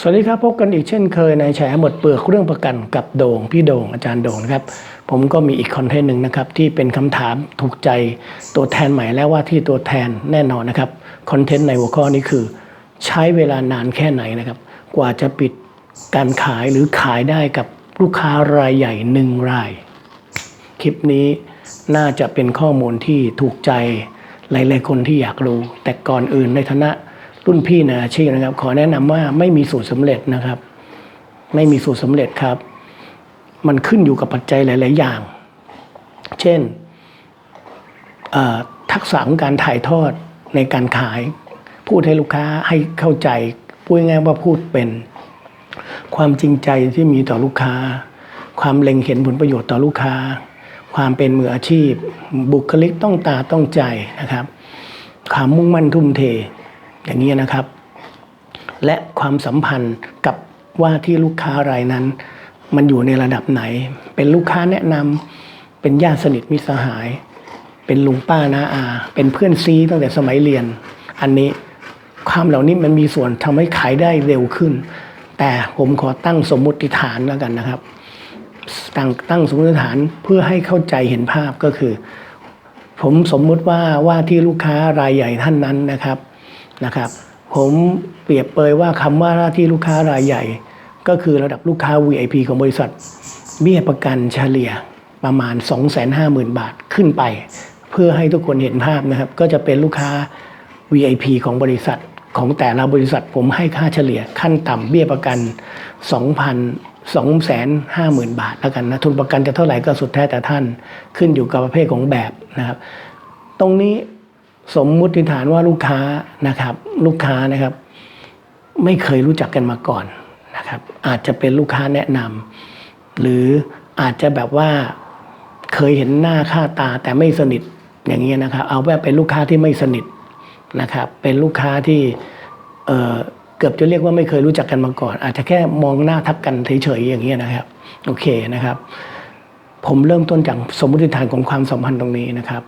สวัสดีครับพบกันอีกเช่นเคยในแฉหมดเปลือกเรื่องประกันกับโด่งพี่โด่งอาจารย์โด่งครับ ผมก็มีอีกคอนเทนต์หนึ่งนะครับที่เป็นคำถามถูกใจตัวแทนใหม่และว่าที่ตัวแทนแน่นอนนะครับคอนเทนต์ในหัวข้อนี้คือ ใช้เวลานานแค่ไหนนะครับ กว่าจะปิดการขายหรือขายได้กับลูกค้ารายใหญ่หนึ่งราย คลิปนี้น่าจะเป็นข้อมูลที่ถูกใจหลายๆคนที่อยากรู้ แต่ก่อนอื่นในฐานะ รุ่นพี่ในอาชีพนะครับ ขอแนะนำว่าไม่มีสูตรสำเร็จนะครับ ไม่มีสูตรสำเร็จครับ มันขึ้นอยู่กับปัจจัยหลาย ๆ อย่าง เช่นทักษะของการถ่ายทอดในการขาย พูดให้ลูกค้าให้เข้าใจพูดง่ายว่าพูดเป็น ความจริงใจที่มีต่อลูกค้า ความเล็งเห็นผลประโยชน์ต่อลูกค้า ความเป็นมืออาชีพ บุคลิกต้องตาต้องใจนะครับความมุ่งมั่นทุ่มเท อย่างนี้นะครับ และความสัมพันธ์กับว่าที่ลูกค้ารายนั้น มันอยู่ในระดับไหน เป็นลูกค้าแนะนำเป็นญาติสนิทมิตรสหาย เป็นลุงป้านาอา เป็นเพื่อนซีตั้งแต่สมัยเรียน อันนี้ความเหล่านี้มันมีส่วนทำให้ขายได้เร็วขึ้น แต่ผมขอตั้งสมมุติฐานแล้วกันนะครับตั้งตั้งสมมติฐานเพื่อให้เข้าใจเห็นภาพก็คือ ผมสมมุติว่าว่าที่ลูกค้ารายใหญ่ท่านนั้นนะครับ นะครับ ผมเปรียบเปยว่าคำว่าว่าที่ลูกค้ารายใหญ่ ก็คือระดับลูกค้า VIP ของบริษัท เบี้ยประกันเฉลี่ยประมาณ 250,000 บาทขึ้นไป เพื่อให้ทุกคนเห็นภาพนะครับ ก็จะเป็นลูกค้า VIP ของบริษัทของแต่ละบริษัทผมให้ค่าเฉลี่ยขั้นต่ำเบี้ยประกัน 2,000 250,000 บาทแล้วกันนะทุนประกันจะเท่าไหร่ก็สุดแท้แต่ท่านขึ้นอยู่กับประเภทของแบบนะครับ ตรงนี้ สมมุติฐานว่าลูกค้านะครับ ลูกค้านะครับ ไม่เคยรู้จักกันมาก่อนนะครับ อาจจะเป็นลูกค้าแนะนำหรืออาจจะแบบว่าเคยเห็นหน้าค่าตาแต่ไม่สนิทอย่างนี้ยนะครับ เอาแบบเป็นลูกค้าที่ไม่สนิทนะครับ เป็นลูกค้าที่เอ่อเกือบจะเรียกว่าไม่เคยรู้จักกันมาก่อน อาจจะแค่มองหน้าทักกันเฉยๆอย่างนี้ยนะครับโอเคนะครับ ผมเริ่มต้นจากสมมติฐานของความสัมพันธ์ตรงนี้นะครับ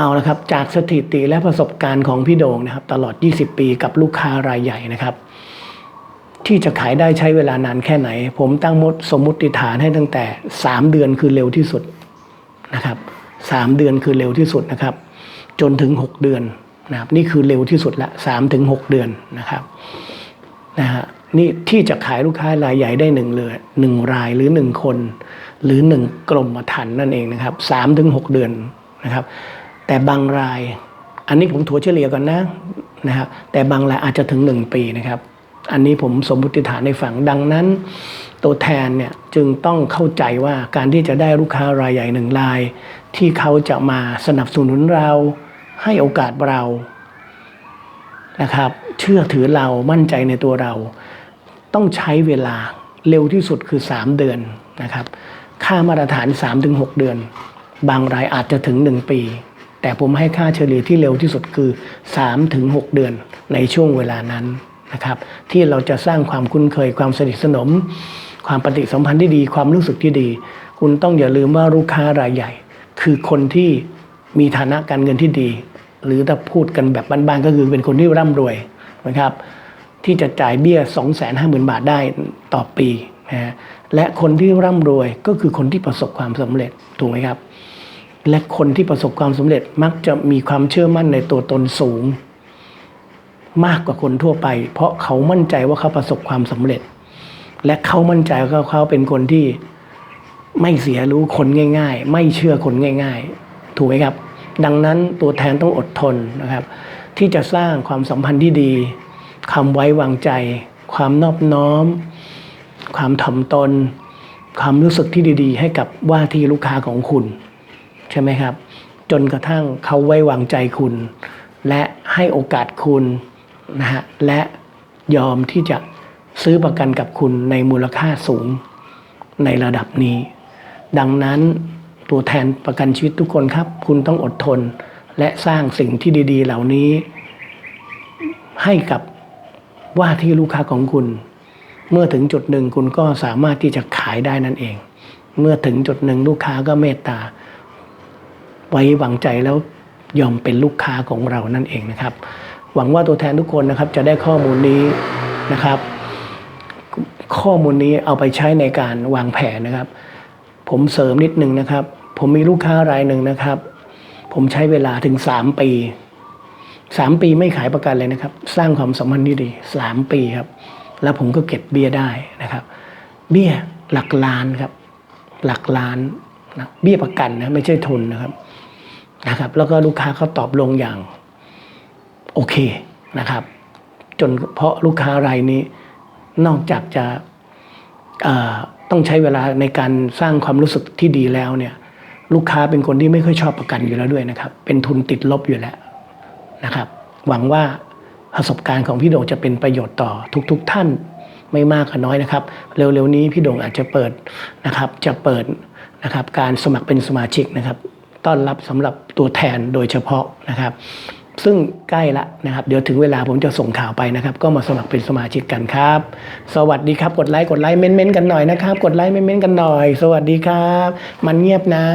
เอาละครับจากสถิติและประสบการณ์ของพี่โด่งนะครับ ตลอด 20 ปีกับลูกค้ารายใหญ่นะครับ ที่จะขายได้ใช้เวลานานแค่ไหน ผมตั้งมดสมมติฐานให้ตั้งแต่ 3 เดือนคือเร็วที่สุดนะครับ3เดือนคือเร็วที่สุดนะครับ จนถึง 6 เดือนนะครับนี่คือเร็วที่สุดละ3ถึง6เดือนนะครับนะฮะนี่ที่จะขายลูกค้ารายใหญ่ได้หนึ่งเลยหนึ่งรายหรือหนึ่งคน หรือหนึ่งกรมธรรม์นั่นเองนะครับ3ถึง6เดือนนะครับ แต่บางราย อันนี้ผมถัวเฉลี่ยก่อนนะนะครับแต่บางรายอาจจะถึง 1 ปีนะครับ อันนี้ผมสมมติฐานในฝั่งดังนั้น ตัวแทนเนี่ยจึงต้องเข้าใจว่าการที่จะได้ลูกค้ารายใหญ่หนึ่งราย ที่เขาจะมาสนับสนุนเรา ให้โอกาสเรานะครับเชื่อถือเรามั่นใจในตัวเรา ต้องใช้เวลาเร็วที่สุดคือ 3 เดือนนะครับ ค่ามาตรฐาน 3-6 เดือน บางรายอาจจะถึง 1 ปี แต่ผมให้ค่าเฉลี่ยที่เร็วที่สุดคือ 3-6 เดือนในช่วงเวลานั้นนะครับ ที่เราจะสร้างความคุ้นเคยความสนิทสนม ความปฏิสัมพันธ์ที่ดี ความรู้สึกที่ดี คุณต้องอย่าลืมว่าลูกค้ารายใหญ่ คือคนที่มีฐานะการเงินที่ดี หรือถ้าพูดกันแบบบ้านๆก็คือเป็นคนที่ร่ำรวยนะครับที่จะจ่ายเบี้ย 2 5 0 0 0 0 บาทได้ต่อปีนะฮะและคนที่ร่ำรวยก็คือคนที่ประสบความสำเร็จถูกไหมครับ และคนที่ประสบความสำเร็จมักจะมีความเชื่อมั่นในตัวตนสูง มากกว่าคนทั่วไป เพราะเขามั่นใจว่าเขาประสบความสำเร็จ และเขามั่นใจว่าเขาเป็นคนที่ไม่เสียรู้คนง่าย ๆ ไม่เชื่อคนง่าย ๆ ถูกไหมครับ ดังนั้นตัวแทนต้องอดทนนะครับ ที่จะสร้างความสัมพันธ์ที่ดีคำไว้วางใจ ความนอบน้อม ความถ่อมตน ความรู้สึกที่ดี ๆ ให้กับว่าที่ลูกค้าของคุณ ใช่ไหมครับ จนกระทั่งเขาไว้วางใจคุณ และให้โอกาสคุณนะฮะและยอมที่จะซื้อประกันกับคุณในมูลค่าสูงในระดับนี้ ดังนั้นตัวแทนประกันชีวิตทุกคนครับ คุณต้องอดทน และสร้างสิ่งที่ดี ๆ เหล่านี้ ให้กับว่าที่ลูกค้าของคุณ เมื่อถึงจุดหนึ่งคุณก็สามารถที่จะขายได้นั่นเอง เมื่อถึงจุดหนึ่งลูกค้าก็เมตตา ไว้วางใจแล้วยอมเป็นลูกค้าของเรานั่นเองนะครับ หวังว่าตัวแทนทุกคนนะครับจะได้ข้อมูลนี้นะครับ ข้อมูลนี้เอาไปใช้ในการวางแผนนะครับ ผมเสริมนิดนึงนะครับ ผมมีลูกค้ารายหนึ่งนะครับ ผมใช้เวลาถึงสามปีสามปีไม่ขายประกันเลยนะครับ สร้างความสัมพันธ์ที่ดีสามปีครับ แล้วผมก็เก็บเบี้ยได้นะครับ เบี้ยหลักล้านครับ หลักล้านนะเบี้ยประกันนะไม่ใช่ทุนนะครับ นะครับแล้วก็ลูกค้าเขาตอบลงอย่างโอเคนะครับ จนเพราะลูกค้ารายนี้นอกจากจะต้องใช้เวลาในการสร้างความรู้สึกที่ดีแล้วเนี่ยลูกค้าเป็นคนที่ไม่ค่อยชอบประกันอยู่แล้วด้วยนะครับ เป็นทุนติดลบอยู่แล้วนะครับ หวังว่าประสบการณ์ของพี่โด่งจะเป็นประโยชน์ต่อทุกๆทท่านไม่มากก็น้อยนะครับ เร็วๆนี้พี่โด่งอาจจะเปิดนะครับ จะเปิดนะครับการสมัครเป็นสมาชิกนะครับ ต้อนรับสำหรับตัวแทนโดยเฉพาะนะครับ ซึ่งใกล้ละนะครับ เดี๋ยวถึงเวลาผมจะส่งข่าวไปนะครับ ก็มาสมัครเป็นสมาชิกกันครับ สวัสดีครับ กดไลค์กดไลค์เม้นๆกันหน่อยนะครับ กดไลค์เม้นๆกันหน่อย สวัสดีครับ มันเงียบนะ